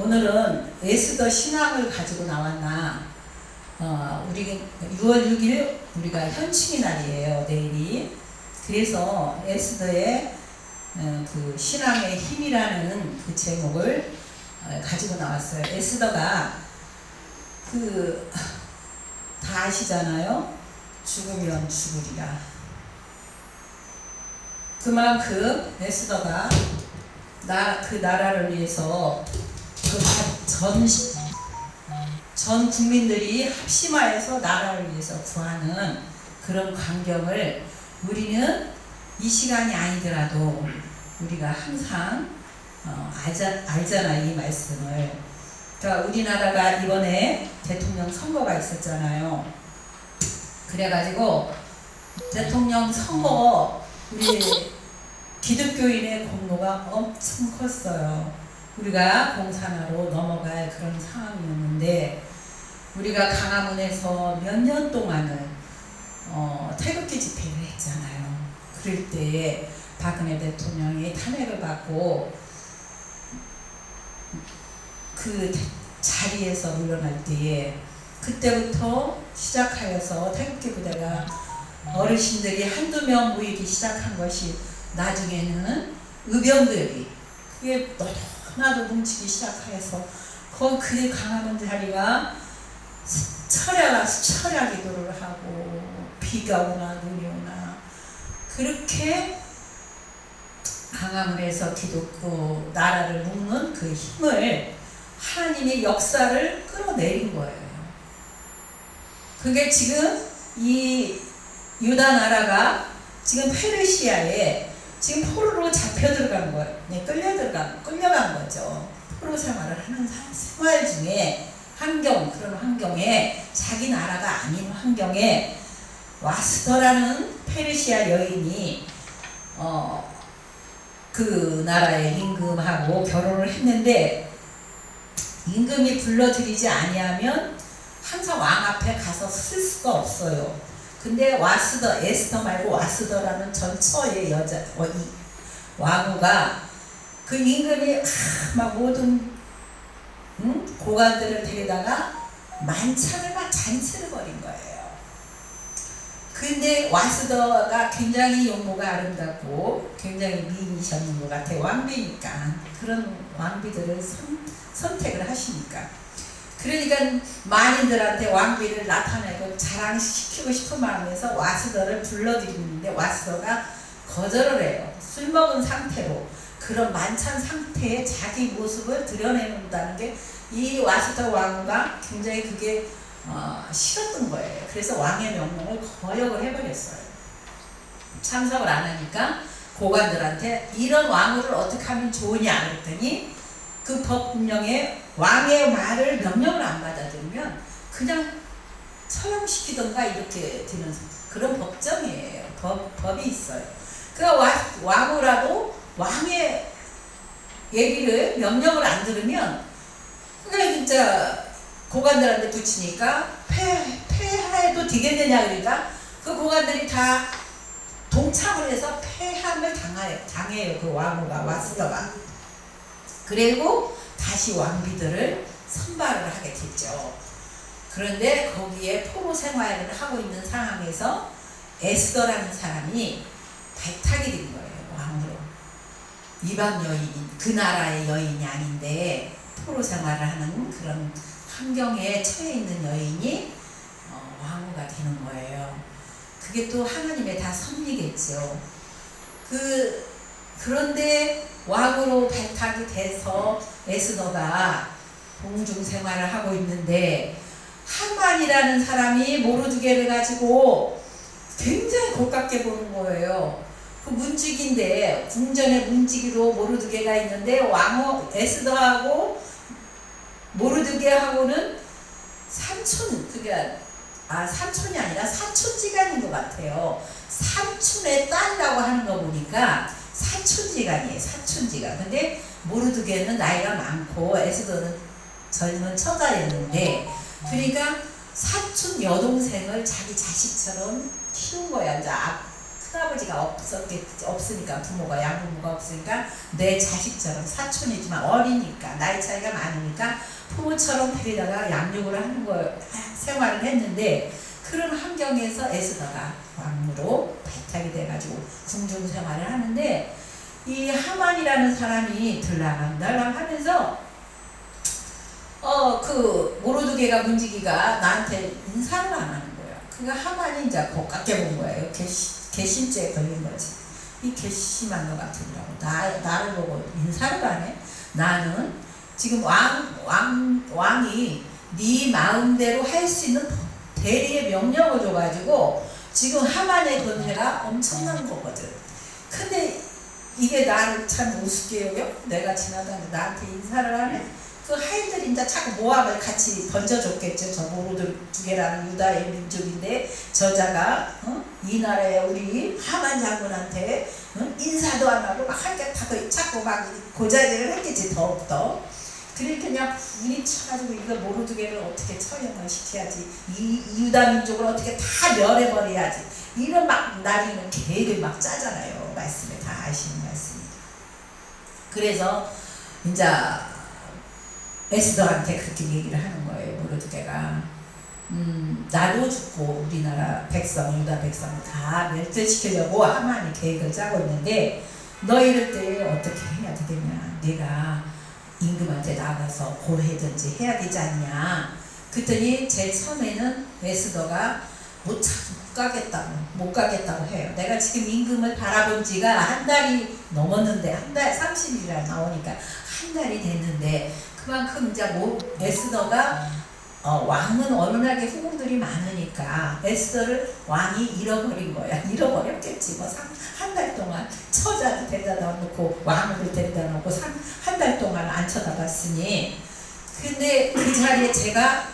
오늘은 에스더 신앙을 가지고 나왔나? 어, 우리 6월 6일 우리가 현충의 날이에요. 내일이. 그래서 에스더의 어, 그 신앙의 힘이라는 그 제목을 어, 가지고 나왔어요. 에스더가 그 다 아시잖아요. 죽으면 죽으리라. 그만큼 에스더가 나 그 나라를 위해서 그 전 전 국민들이 합심하여서 나라를 위해서 구하는 그런 광경을 우리는 이 시간이 아니더라도 우리가 항상 어, 알자, 알잖아 이 말씀을. 그러니까 우리나라가 이번에 대통령 선거가 있었잖아요. 그래가지고 대통령 선거 우리 기독교인의 공로가 엄청 컸어요. 우리가 공산화로 넘어갈 그런 상황이었는데 우리가 강화문에서 몇 년 동안은 어, 태극기 집회를 했잖아요. 그럴 때에 박근혜 대통령이 탄핵을 받고 그 자리에서 물러날 때에 그때부터 시작하여서 태극기 부대가 어르신들이 한두 명 모이기 시작한 것이 나중에는 의병들이 그게 너무 나도 뭉치기 시작해서 거그 강화문 자리가 철야 철야 기도를 하고 비가 오나 눈이 오나 그렇게 강화문에서 기독교 나라를 묶는 그 힘을 하나님의 역사를 끌어내린 거예요. 그게 지금 이 유다 나라가 지금 페르시아에 지금 포로로 잡혀 들어간 거예요. 네, 끌려 들어간 끌려간 거죠. 포로 생활을 하는 사- 생활 중에 환경 그런 환경에 자기 나라가 아닌 환경에 와스더라는 페르시아 여인이 어, 그 나라의 임금하고 결혼을 했는데 임금이 불러들이지 아니하면 항상 왕 앞에 가서 쓸 수가 없어요. 근데 와스더 에스더 말고 와스더라는 전처의 여자 어, 이 왕후가 그 임금이 아, 막 모든 응? 고관들을 데려다가 만찬을 막 잔치를 벌인 거예요. 근데 와스더가 굉장히 용모가 아름답고 굉장히 미인이셨는 것 같아 왕비니까 그런 왕비들을 선, 선택을 하시니까 그러니까 만인들한테 왕비를 나타내고 자랑시키고 싶은 마음에서 와스더를 불러들이는데 와스더가 거절을 해요. 술 먹은 상태로 그런 만찬 상태에 자기 모습을 드러내는다는 게 이 와스더 왕후가 굉장히 그게 어, 싫었던 거예요. 그래서 왕의 명령을 거역을 해버렸어요. 참석을 안 하니까 고관들한테 이런 왕후를 어떻게 하면 좋으냐 그랬더니 그 법령에 왕의 말을 명령을 안 받아들이면 그냥 처형시키던가 이렇게 되는 그런 법정이에요. 법, 법이 있어요. 그 왕후라도 왕의 얘기를 명령을 안 들으면 그냥 진짜 고관들한테 붙이니까 폐, 폐하에도 되겠느냐 그러니까 그 고관들이 다 동참을 해서 폐함을 당해요, 당해요 그 왕후가 와스더가 그리고 다시 왕비들을 선발을 하게 됐죠 그런데 거기에 포로 생활을 하고 있는 상황에서 에스더라는 사람이 발탁이 된 거예요 왕으로 이방 여인 그 나라의 여인이 아닌데 포로 생활을 하는 그런 환경에 처해 있는 여인이 어, 왕후가 되는 거예요. 그게 또 하나님의 다 섭리겠죠. 그 그런데 왕으로 발탁이 돼서 에스더가 공중 생활을 하고 있는데 하만이라는 사람이 모르드게를 가지고 굉장히 고깝게 보는 거예요. 그 문지기인데 궁전에 문지기로 모르드게가 있는데 왕후 에스더하고 모르드게하고는 삼촌 그게 아 삼촌이 아니라 사촌지간인 것 같아요. 삼촌의 딸이라고 하는 거 보니까 사촌지간이에요. 사촌지간. 근데 모르드게는 나이가 많고 에스더는 젊은 처자였는데 그러니까 사촌 여동생을 자기 자식처럼 키운 거야. 이제 아, 큰아버지가 없었겠 없으니까 부모가 양부모가 없으니까 내 자식처럼 사촌이지만 어리니까 나이 차이가 많으니까 부모처럼 데리다가 양육을 하는 거 생활을 했는데 그런 환경에서 에스더가 왕으로 발탁이 돼가지고 궁중 생활을 하는데 이 하만이라는 사람이 들락날락 하면서 어 그 모로드게가 문지기가 나한테 인사를 안 하는 거야. 그러니까 하만이 이제 고깝게 본 거예요. 개시, 개심죄에 걸린 거지. 이 개심한 것 같으더라고. 나 나를 보고 인사를 안 해. 나는 지금 왕, 왕, 왕이 네 마음대로 할 수 있는 대리의 명령을 줘가지고 지금 하만의 권세가 엄청난 거거든. 근데 이게 나를 참 우습게 여겨? 내가 지나다니는데 나한테 인사를 하네? 그 하인들이 이제 자꾸 모함을 같이 던져줬겠죠. 저 모로들 두 개라는 유다의 민족인데 저자가 어? 이 나라에 우리 하만 장군한테 어? 인사도 안 하고 막 할게 자꾸 막 고자질을 했겠지 더욱더. 그러니까 그냥 분이 쳐가지고 이거 모르드게를 어떻게 처형을 시켜야지? 이 유다 민족을 어떻게 다 멸해버려야지? 이런 막 나중에는 계획을 막 짜잖아요. 말씀에 다 아시는 말씀입니다 그래서 이제 에스더한테 그렇게 얘기를 하는 거예요 모르드게가. 음, 나도 죽고 우리나라 백성 유다 백성을 다 멸절시키려고 하만이 계획을 짜고 있는데 너 이럴 때 어떻게 해야 되겠냐? 내가 임금한테 나가서 고해든지 해야 되지 않냐. 그랬더니 제일 처음에는 에스더가 못, 차, 못 가겠다고 못 가겠다고 해요. 내가 지금 임금을 바라본 지가 한 달이 넘었는데 한 달 30일이라 나오니까 한 달이 됐는데 그만큼 이제 뭐 에스더가 어, 왕은 워낙에 후궁들이 많으니까 에스더를 왕이 잃어버린 거야. 잃어버렸겠지. 뭐 한 달 동안 처자를 데려다 놓고 왕을 데려다 놓고 한 달 동안 안 쳐다봤으니 근데 그 자리에 제가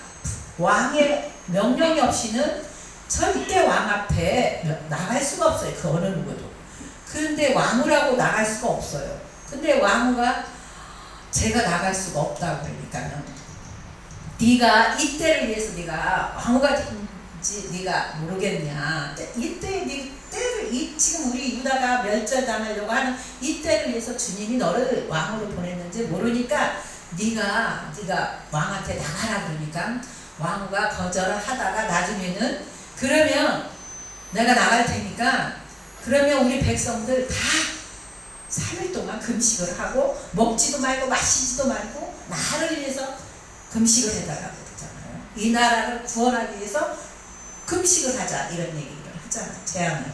왕의 명령이 없이는 절대 왕 앞에 나갈 수가 없어요. 그 어느 누구도. 그런데 왕후라고 나갈 수가 없어요. 근데 왕후가 제가 나갈 수가 없다고 그러니까는 네가 이때를 위해서 네가 왕후가 된 지 네가 모르겠냐. 이때 네 때를 이 지금 우리 유다가 멸절당하려고 하는 이 때를 위해서 주님이 너를 왕으로 보냈는지 모르니까 네가 네가 왕한테 나가라 그러니까 왕후가 거절을 하다가 나중에는 그러면 내가 나갈 테니까 그러면 우리 백성들 다 3일 동안 금식을 하고 먹지도 말고 마시지도 말고 나를 위해서 금식을 해달라고 그러잖아요. 이 나라를 구원하기 위해서 금식을 하자 이런 얘기를 하잖아 제안을.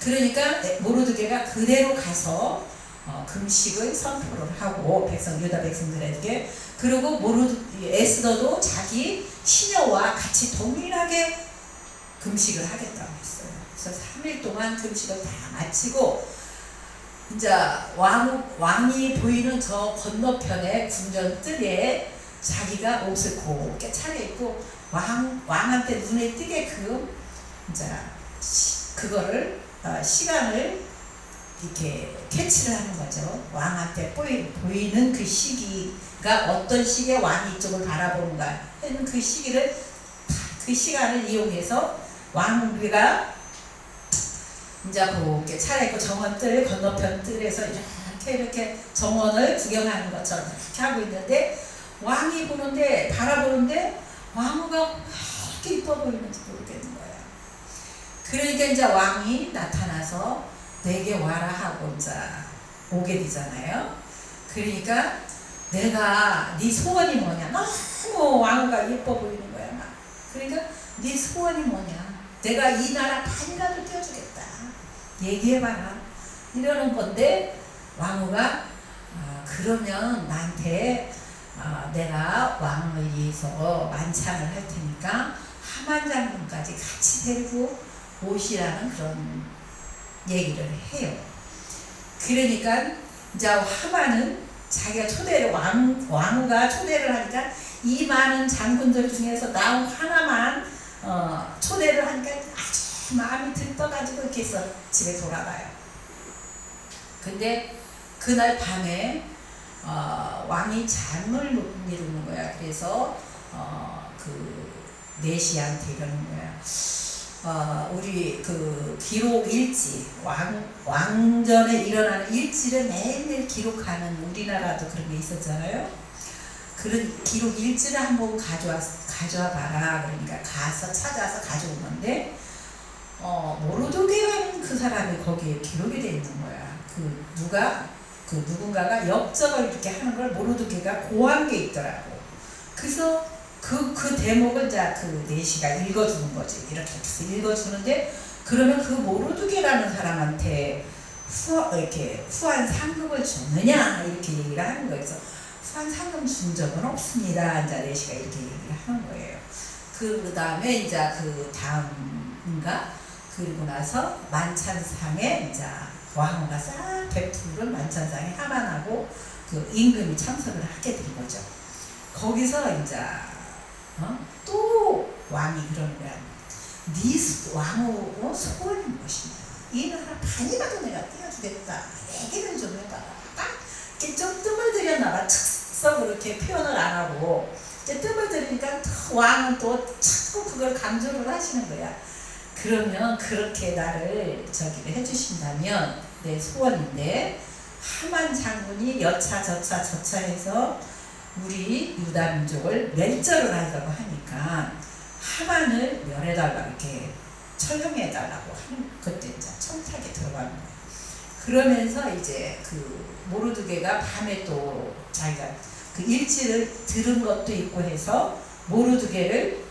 그러니까 모르드게가 그대로 가서 어, 금식을 선포를 하고 백성 유다 백성들에게 그리고 모르드 에스더도 자기 시녀와 같이 동일하게 금식을 하겠다고 했어요. 그래서 3일 동안 금식을 다 마치고 이제 왕, 왕이 보이는 저 건너편에 궁전 뜰에 자기가 옷을 곱게 차려입고 왕, 왕한테 눈에 띄게끔 이제 그거를 어, 시간을 이렇게 캐치를 하는 거죠. 왕한테 보이, 보이는 그 시기가 어떤 시기에 왕이 이쪽을 바라보는가 하는 그 시기를 그 시간을 이용해서 왕비가 이제 곱게 차려입고 정원뜰 건너편 뜰에서 이렇게 이렇게 정원을 구경하는 것처럼 이렇게 하고 있는데 왕이 보는데 바라보는데 왕후가 왜 이렇게 이뻐 보이는지 모르겠는 거야. 그러니까 이제 왕이 나타나서 내게 와라 하고 이제 오게 되잖아요. 그러니까 내가 네 소원이 뭐냐? 너무 왕후가 예뻐 보이는 거야. 막. 그러니까 네 소원이 뭐냐? 내가 이 나라 반이라도 띄워주겠다. 얘기해봐라. 이러는 건데 왕후가 아, 그러면 나한테 아, 내가 왕을 위해서 만찬을 할 테니까 하만 장군까지 같이 데리고 오시라는 그런 얘기를 해요. 그러니까 이제 하만은 자기가 초대를 왕 왕후가 초대를 하니까 이 많은 장군들 중에서 나 하나만 어, 초대를 하니까 아주 마음이 들떠가지고 이렇게 해서 집에 돌아가요. 근데 그날 밤에 어, 왕이 잠을 못 이루는 거야. 그래서 어, 그 내시한테 이러는 거야. 어, 우리 그 기록 일지 왕 왕전에 일어나는 일지를 매일매일 기록하는 우리나라도 그런 게 있었잖아요. 그런 기록 일지를 한번 가져와 가져와 봐라. 그러니까 가서 찾아서 가져온 건데 어, 모르도게라는 그 사람이 거기에 기록이 돼 있는 거야. 그 누가 그 누군가가 역적을 이렇게 하는 걸 모르도게가 고한 게 있더라고. 그래서 그, 그 대목을 이제 그 내시가 읽어주는 거지. 이렇게 해서 읽어주는데, 그러면 그 모르두게라는 사람한테 후, 이렇게 후한 상금을 줬느냐? 이렇게 얘기를 하는 거예요. 후한 상금 준 적은 없습니다. 이제 내시가 이렇게 얘기를 하는 거예요. 그 다음에 이제 그 다음인가? 그리고 나서 만찬상에 이제 왕후가 싹 베푸는 만찬상에 하만하고 그 임금이 참석을 하게 된 거죠. 거기서 이제 어? 또 왕이 그러는 거야. 네 수- 왕후 어? 소원이 무엇이냐? 이 나라 반이라도 내가 띄워주겠다. 얘기를 좀 해봐라. 딱 이렇게 좀 뜸을 들였나 봐. 특성으로 이렇게 표현을 안 하고 이제 뜸을 들이니까 또 왕은 또 자꾸 그걸 강조를 하시는 거야. 그러면 그렇게 나를 저기를 해주신다면 내 소원인데 하만 장군이 여차 저차 저차 해서 우리 유다 민족을 멸절을 하려고 하니까 하만을 멸해달라고 이렇게 처형해달라고 하는 그때 이제 청탁에 들어가는 거예요. 그러면서 이제 그 모르드게가 밤에 또 자기가 그 일지를 들은 것도 있고 해서 모르드게를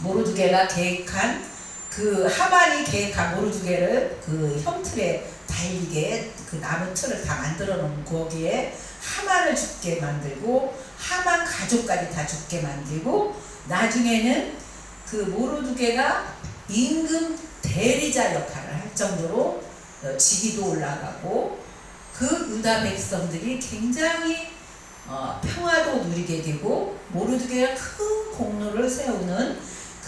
모르드게가 계획한 그 하만이 계획한 모르드게를 그 형틀에 달리게 그 나무 틀을 다 만들어 놓은 거기에 하만을 죽게 만들고 하만 가족까지 다 죽게 만들고 나중에는 그 모르두게가 임금 대리자 역할을 할 정도로 어, 직위도 올라가고 그 유다 백성들이 굉장히 어, 평화도 누리게 되고 모르두게가 큰 공로를 세우는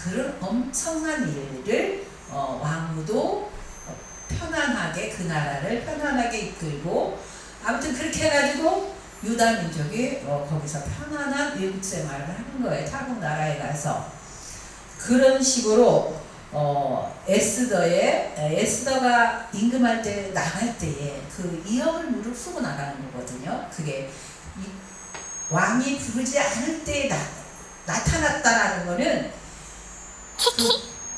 그런 엄청난 일을 어, 왕후도 어, 편안하게 그 나라를 편안하게 이끌고 아무튼 그렇게 해가지고 유다 민족이 어, 거기서 편안한 외국 생활을 하는 거예요. 타국 나라에 가서 그런 식으로 어, 에스더의 에, 에스더가 임금한테 나갈 때에 그 이역을 무릅쓰고 나가는 거거든요. 그게 이, 왕이 부르지 않을 때에 나, 나타났다라는 거는 그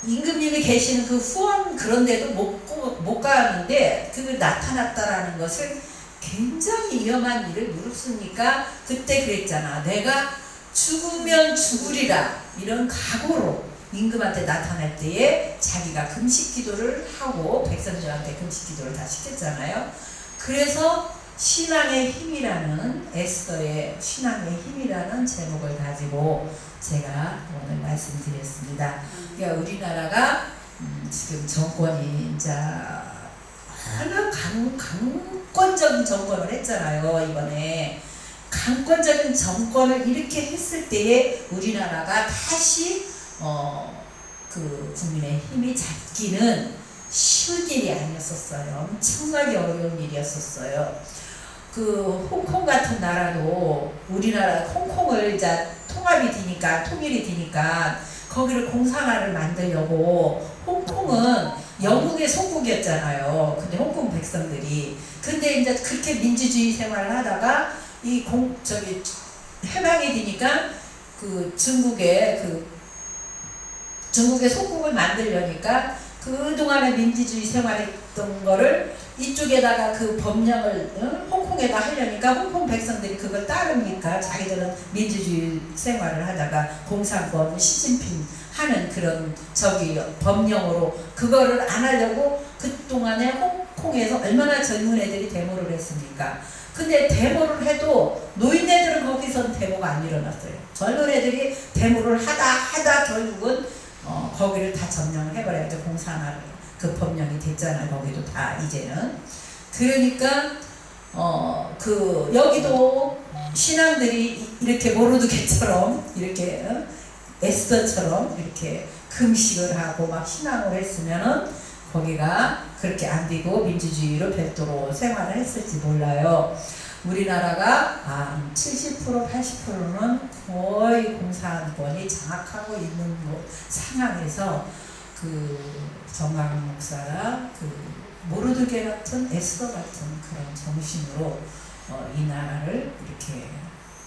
임금님이 계시는 그 후원 그런 데도 못, 가는데 그 나타났다라는 것을 굉장히 위험한 일을 무릅쓰니까 그때 그랬잖아. 내가 죽으면 죽으리라 이런 각오로 임금한테 나타날 때에 자기가 금식 기도를 하고 백성들한테 금식 기도를 다 시켰잖아요. 그래서 신앙의 힘이라는 에스더의 신앙의 힘이라는 제목을 가지고 제가 오늘 말씀드렸습니다. 그러니까 우리나라가 음, 지금 정권이 이제 하나 강, 강권적인 정권을 했잖아요 이번에. 강권적인 정권을 이렇게 했을 때에 우리나라가 다시 어, 그 국민의 힘이 잡기는 쉬운 일이 아니었었어요. 엄청나게 어려운 일이었었어요. 그 홍콩 같은 나라도 우리나라 홍콩을 이제 통합이 되니까 통일이 되니까 거기를 공산화를 만들려고 홍콩은 영국의 속국이었잖아요. 근데 홍콩 백성들이 근데 이제 그렇게 민주주의 생활을 하다가 이 공 저기 해방이 되니까 그 중국의 그 중국의 속국을 만들려니까 그 동안에 민주주의 생활했던 거를 이쪽에다가 그 법령을 응? 홍콩에다 하려니까 홍콩 백성들이 그걸 따르니까 자기들은 민주주의 생활을 하다가 공산권 시진핑 하는 그런 저기 법령으로 그거를 안 하려고 그동안에 홍콩에서 얼마나 젊은 애들이 데모를 했습니까? 근데 데모를 해도 노인네들은 거기선 데모가 안 일어났어요. 젊은 애들이 데모를 하다 하다 결국은 어, 거기를 다 점령을 해버려야죠. 공산화를 그 법령이 됐잖아요. 거기도 다 이제는 그러니까 어 그 여기도 신앙들이 이- 이렇게 모르드게처럼 이렇게 어? 에스더처럼 이렇게 금식을 하고 막 신앙을 했으면은 거기가 그렇게 안 되고 민주주의로 별도로 생활을 했을지 몰라요. 우리나라가 아, 70% 80%는 거의 공산권이 장악하고 있는 뭐 상황에서 그 정강 목사나 그 모르드게 같은 에스더 같은 그런 정신으로 어, 이 나라를 이렇게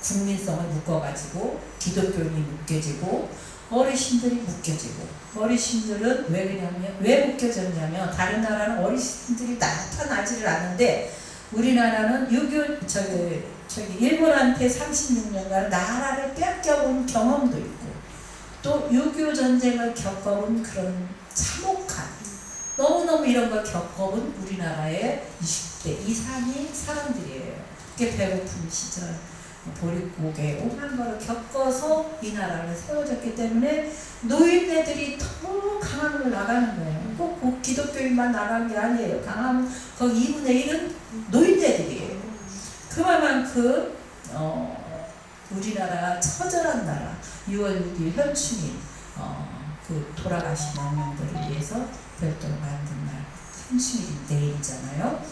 국민성을 묶어가지고 기독교인이 묶여지고 어르신들이 묶여지고 어르신들은 왜 그러냐면 왜 묶여졌냐면 다른 나라는 어르신들이 나타나지를 않는데 우리나라는 유교 저기 저기 일본한테 36년간 나라를 뺏겨본 경험도 있고 또 유교 전쟁을 겪어본 그런 참혹한 너무너무 이런 걸 겪어본 우리나라의 20대 이상의 사람들이에요. 그게 배고픈 시절 보릿고개 오만 거를 겪어서 이 나라를 세워졌기 때문에 노인네들이 더 강함으로 나가는 거예요. 꼭, 꼭 기독교인만 나간 게 아니에요. 강함 거기 2분의 1은 노인네들이에요. 그만큼 어, 우리나라 처절한 나라 6월 6일 현충일 어, 그 돌아가신 영령들을 위해서 별도로 만든 날 현충일이 내일이잖아요.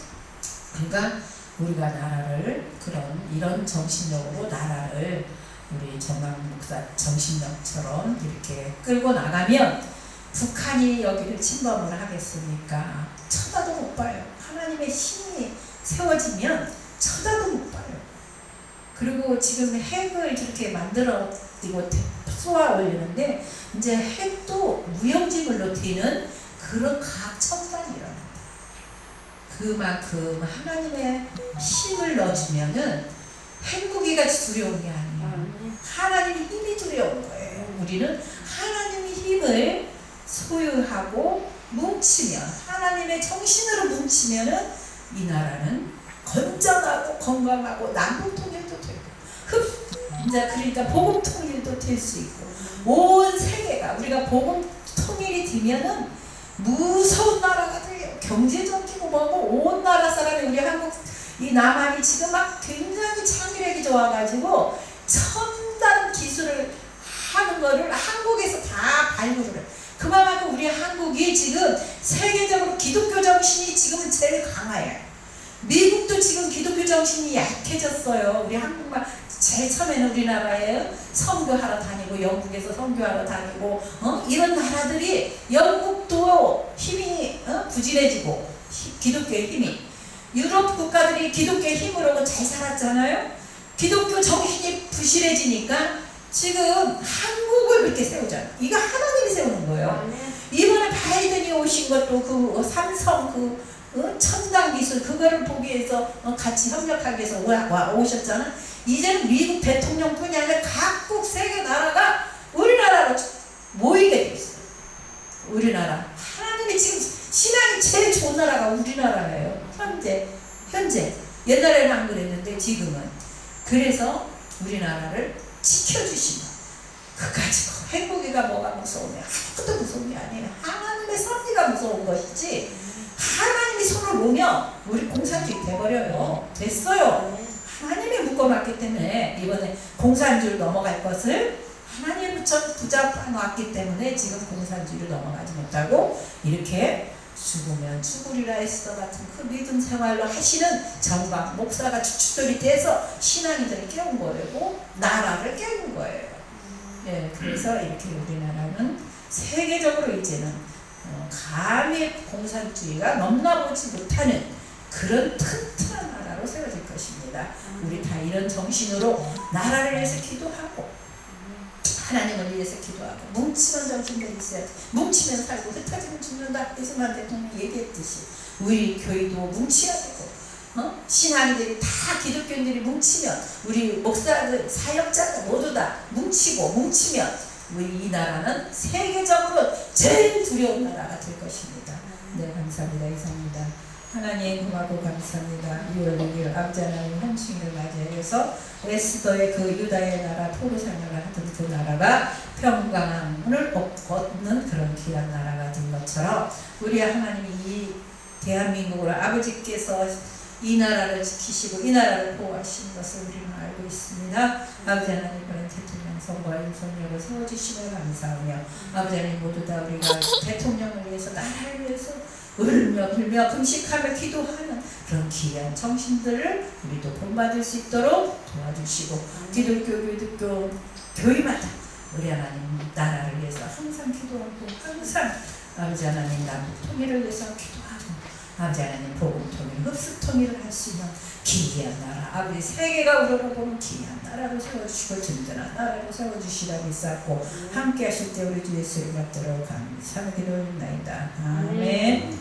그러니까 우리가 나라를 그런 이런 정신력으로 나라를 우리 정강 목사 정신력처럼 이렇게 끌고 나가면 북한이 여기를 침범을 하겠습니까? 쳐다도 못 봐요. 하나님의 신이 세워지면 쳐다도 못 봐요. 그리고 지금 핵을 이렇게 만들어 이거 쏘아 올리는데 이제 핵도 무용지물로 튀는 그런 과학 첨단이라는 그만큼 하나님의 힘을 넣어주면은 핵무기가 두려운 게 아니에요. 하나님의 힘이 두려운 거예요. 우리는 하나님의 힘을 소유하고 뭉치면 하나님의 정신으로 뭉치면은 이 나라는 건전하고 건강하고 남북 통일도 되고 흡 이제 그러니까 복음 통일도 될 수 있고 온 세계가 우리가 복음 통일이 되면은 무서운 나라가 돼요. 경제적이고 뭐고 온 나라 사람이 우리 한국 이 남한이 지금 막 굉장히 창의력이 좋아가지고 첨단 기술을 하는 거를 한국에서 다 발굴을 해. 그만큼 우리 한국이 지금 세계적으로 기독교 정신이 지금은 제일 강해요. 미국도 지금 기독교 정신이 약해졌어요. 우리 한국만 제일 처음에는 우리나라에 선교하러 다니고 영국에서 선교하러 다니고 어? 이런 나라들이 영국도 힘이 어? 부진해지고 히- 기독교의 힘이 유럽 국가들이 기독교의 힘으로 잘 살았잖아요. 기독교 정신이 부실해지니까 지금 한국을 그렇게 세우잖아. 이거 하나님이 세우는 거예요. 이번에 바이든이 오신 것도 그 삼성 그 어? 첨단 기술 그거를 보기 위해서 어, 같이 협력하기 위해서 와, 와 오셨잖아. 이제는 미국 대통령뿐이 아니라 각국 세계 나라가 우리나라로 모이게 돼 있어. 우리나라 하나님이 지금 신앙이 제일 좋은 나라가 우리나라예요. 현재 현재 옛날에는 안 그랬는데 지금은 그래서 우리나라를 지켜주신다. 그까지 행복이가 뭐가 무서우냐? 아무것도 무서운 게 아니에요. 하나님의 섭리가 무서운 것이지 하나님이 손을 놓으면 우리 공산주의 돼버려요. 됐어요. 하나님이 묶어놨기 때문에 이번에 공산주의로 넘어갈 것을 하나님 붙여 붙잡아 놨기 때문에 지금 공산주의로 넘어가지 못하고 이렇게 죽으면 죽으리라 에스더 같은 그 믿음 생활로 하시는 정박 목사가 주축들이 돼서 신앙인들을 깨운 거예요. 나라를 깨운 거예요. 네, 그래서 이렇게 우리나라는 세계적으로 이제는 어, 감히 공산주의가 넘나보지 못하는 그런 튼튼한 나라로 세워질 것입니다. 우리 다 이런 정신으로 나라를 위해서 기도하고 하나님을 위해서 기도하고 뭉치는 정신들이 있어야 돼. 뭉치면 살고 흩어지면 죽는다. 이승만 대통령이 얘기했듯이 우리 교회도 뭉쳐야 되고 어? 신앙인들이 다 기독교인들이 뭉치면 우리 목사들 사역자들 모두 다 뭉치고 뭉치면 우리 이 나라는 세계적으로 제일 두려운 나라가 될 것입니다. 네 감사합니다 이상입니다. 하나님 고맙고 감사합니다. 6월 6일 아버지 하나님 현충일을 맞이해서 에스더의 그 유다의 나라 포로 생활을 하던 그 나라가 평강을 얻는 그런 귀한 나라가 된 것처럼 우리 하나님이 이 대한민국을 아버지께서 이 나라를 지키시고 이 나라를 보호하시는 것을 우리는 알고 있습니다. 아버지 하나님 이번에 대통령 선거와 윤석열을 세워주시며 감사하며 아버지 하나님 모두 다 우리가 대통령을 위해서 나라를 위해서 울며 불며 금식하며 기도하는 그런 귀한 정신들을 우리도 본받을 수 있도록 도와주시고 기독교 기독교 교회마다 우리 하나님 나라를 위해서 항상 기도하고 항상 아버지 하나님 남북 통일을 위해서 기도하고 아버지 하나님 복음 통일, 흡수 통일을 할 수 있는 기이한 나라. 아버지 세계가 우러러보는 기이한 나라로 세워주시고 든든한 나라로 세워주시라고 있었고 함께 하실 때 우리 주 예수를 받들어 감사하기를 나이다. 아멘